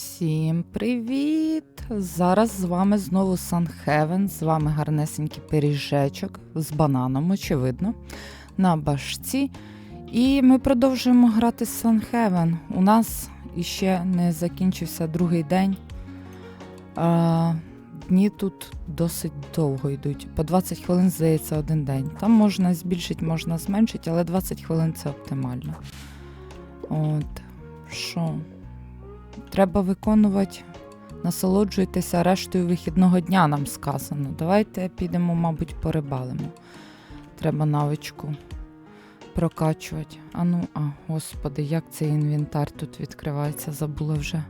Всім привіт! Зараз з вами знову Sunheaven, з вами гарнесенький пиріжечок з бананом, очевидно, на башці. І ми продовжуємо грати з Sunheaven. У нас іще не закінчився другий день. А, дні тут досить довго йдуть. По 20 хвилин, здається, один день. Там можна збільшити, можна зменшити, але 20 хвилин це оптимально. От. Що? Треба виконувати, насолоджуйтеся рештою вихідного дня, нам сказано. Давайте підемо, мабуть, порибалимо. Треба навичку прокачувати. А ну, а, господи, як цей інвентар тут відкривається, забула вже.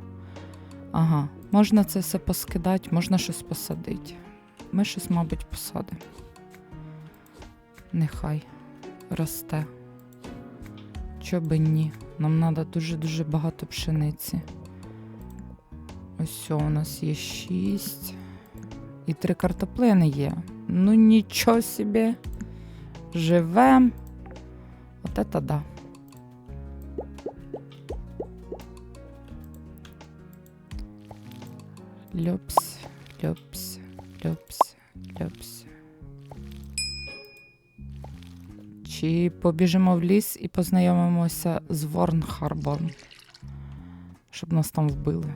Ага, можна це все поскидати, можна щось посадити. Ми щось, мабуть, посадимо. Нехай росте. Чо би ні? Нам треба дуже-дуже багато пшениці. Ось у нас є шість. І три картоплини є. Ну нічого собі. Живем. От это да. Люпс, люпс, люпс, люпс. Чи побіжимо в ліс і познайомимося з Ворн Харборн, щоб нас там вбили.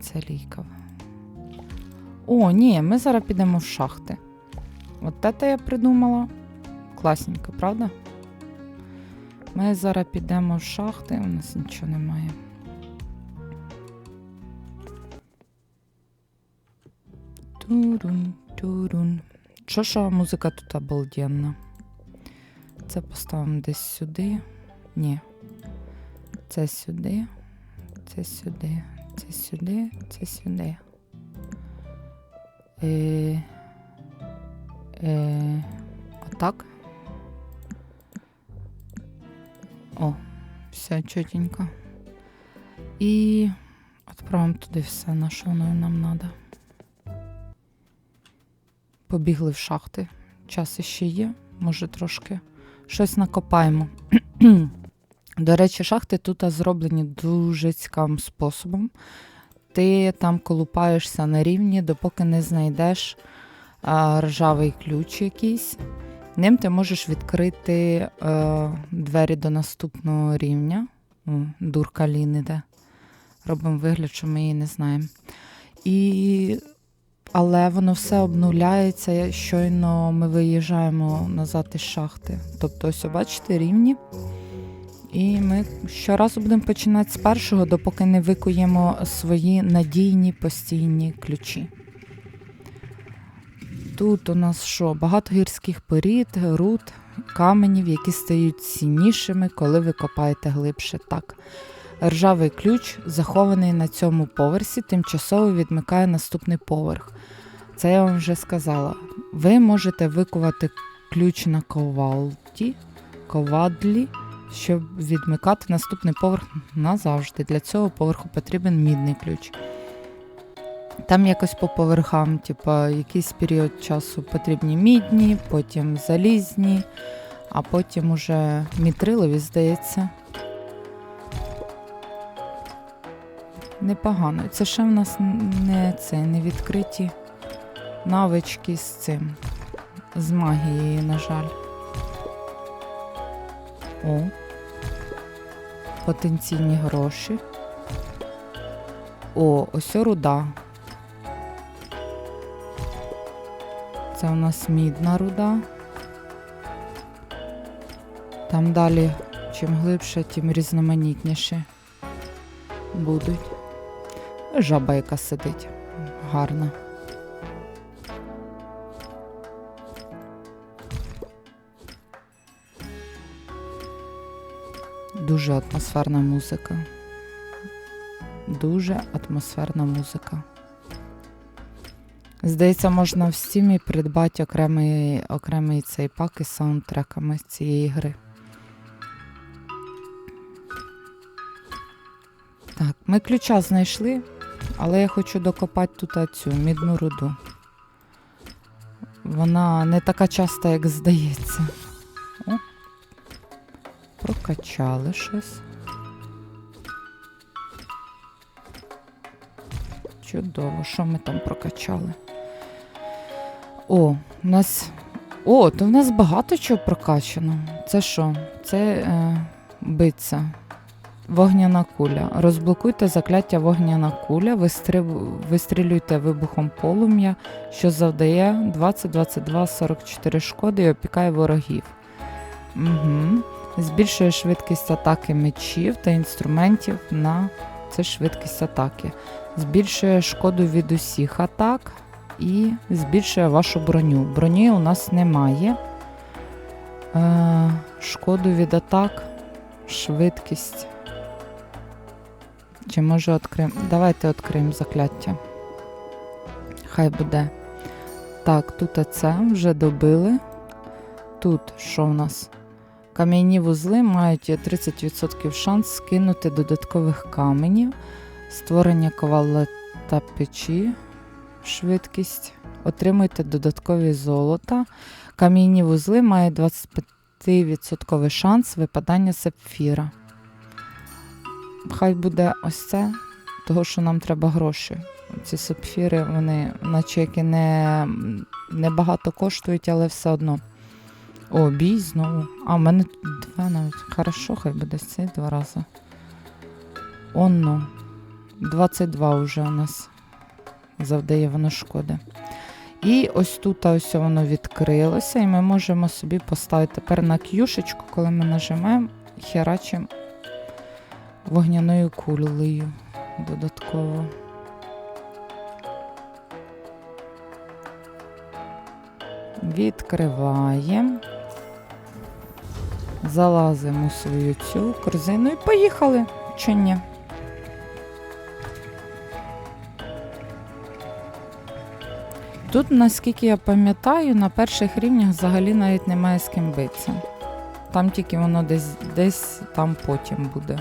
Окей, де? О, ні, ми зараз підемо в шахти. От це я придумала. Класненько, правда? Ми зараз підемо в шахти, у нас нічого немає. Турун, турун. Що що музика тут обалденна. Це поставимо десь сюди. Ні. Це сюди. Це сюди. Це сюди. Це сюди. Е, е, отак. О, все чотенько. І відправимо туди все, на що воно нам треба. Побігли в шахти. Час іще є, може трошки щось накопаємо. До речі, шахти тут зроблені дуже цікавим способом. Ти там колупаєшся на рівні, допоки не знайдеш ржавий ключ якийсь. Ним ти можеш відкрити е, двері до наступного рівня. Дурка Лін іде. Робимо вигляд, що ми її не знаємо. І... Але воно все обнуляється, щойно ми виїжджаємо назад із шахти. Тобто, ось, бачите, рівні. І ми щоразу будемо починати з першого, допоки не викуємо свої надійні постійні ключі. Тут у нас що? Багато гірських порід, руд, каменів, які стають ціннішими, коли ви копаєте глибше. Так. Ржавий ключ, захований на цьому поверсі, тимчасово відмикає наступний поверх. Це я вам вже сказала. Ви можете викувати ключ на ковалді, ковадлі, щоб відмикати наступний поверх назавжди. Для цього поверху потрібен мідний ключ. Там якось по поверхам, типу, якийсь період часу потрібні мідні, потім залізні, а потім уже мітрилові, здається. Непогано. Це ще в нас не це, не відкриті навички з цим. З магією, на жаль. О. Потенційні гроші. О, ось руда. Це у нас мідна руда. Там далі, чим глибше, тим різноманітніше будуть. Жаба, яка сидить. Гарна. Дуже атмосферна музика. Дуже атмосферна музика. Здається, можна в стімі придбати окремий окремий цей пак із саундтреками цієї гри. Так, ми ключа знайшли, але я хочу докопати тут цю мідну руду. Вона не така часта, як здається. Прокачали щось. Чудово, що ми там прокачали? О, у нас. О, то в нас багато чого прокачано. Це що? Це е, биться. Вогняна куля. Розблокуйте закляття вогняна куля, вистрib... вистрілюйте вибухом полум'я, що завдає 20, 22, 44 шкоди і опікає ворогів. Угу. Збільшує швидкість атаки мечів та інструментів на це швидкість атаки. Збільшує шкоду від усіх атак і збільшує вашу броню. Броні у нас немає. Е, шкоду від атак, швидкість. Чи може відкриємо? Давайте відкриємо закляття. Хай буде. Так, тут це вже добили. Тут що в нас? Кам'яні вузли мають 30% шанс скинути додаткових каменів, створення ковала та печі, швидкість. Отримуйте додаткові золота. Кам'яні вузли мають 25% шанс випадання сапфіра. Хай буде ось це, того, що нам треба гроші. Ці сапфіри, вони, наче які не, не багато коштують, але все одно. О, бій знову. А, в мене два навіть. Хорошо, хай буде цей два рази. Онно. 22 вже у нас завдає воно шкоди. І ось тут ось воно відкрилося, і ми можемо собі поставити тепер на к'юшечку, коли ми нажимаємо, херачимо вогняною кулею додатково. Відкриваємо. Залазимо у свою цю корзину і поїхали. Чи ні? Тут, наскільки я пам'ятаю, на перших рівнях взагалі навіть немає з ким битися. Там тільки воно десь десь там потім буде.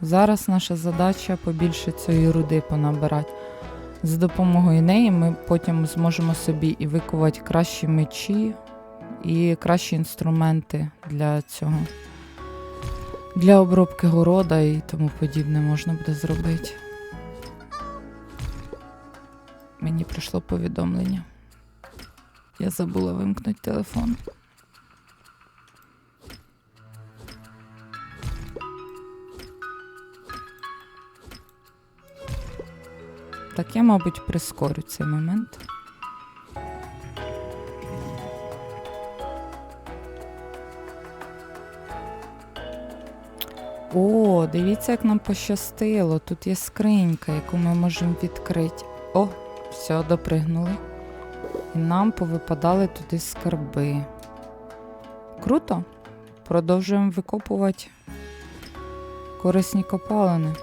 Зараз наша задача побільше цієї руди понабирати. З допомогою неї ми потім зможемо собі і викувати кращі мечі, і кращі інструменти для цього. Для обробки города і тому подібне можна буде зробити. Мені прийшло повідомлення. Я забула вимкнути телефон. Так, я, мабуть, прискорю цей момент. О, дивіться, як нам пощастило. Тут є скринька, яку ми можемо відкрити. О, все, допригнули. І нам повипадали туди скарби. Круто. Продовжуємо викопувати корисні копалини.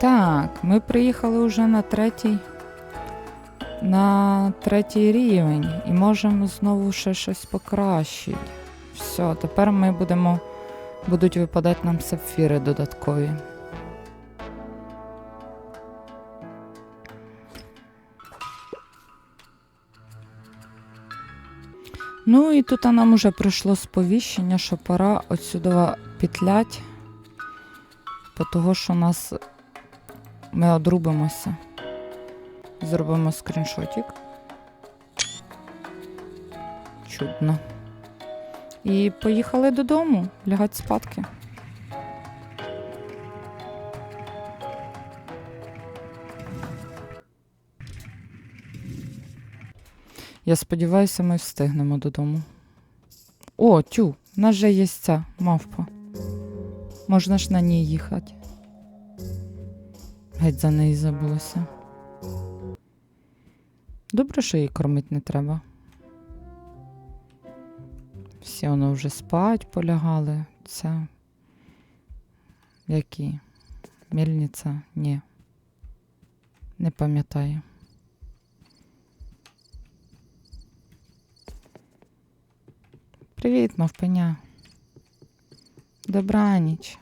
Так, ми приїхали вже на третій на третій рівень і можемо знову ще щось покращити. Все, тепер ми будемо будуть випадати нам сапфіри додаткові. Ну і тут нам уже прийшло сповіщення, що пора отсюди петлять, по того, що нас ми одрубимося. Зробимо скріншотик. Чудно. І поїхали додому лягати спадки. Я сподіваюся, ми встигнемо додому. О, тю, в нас же є ця мавпа. Можна ж на ній їхати. Геть за неї забулося. Добре, що її кормити не треба. Всі воно вже спать полягали. Це. Які? Мельниця? Ні. Не пам'ятаю. Привіт, мавпеня. Добраніч.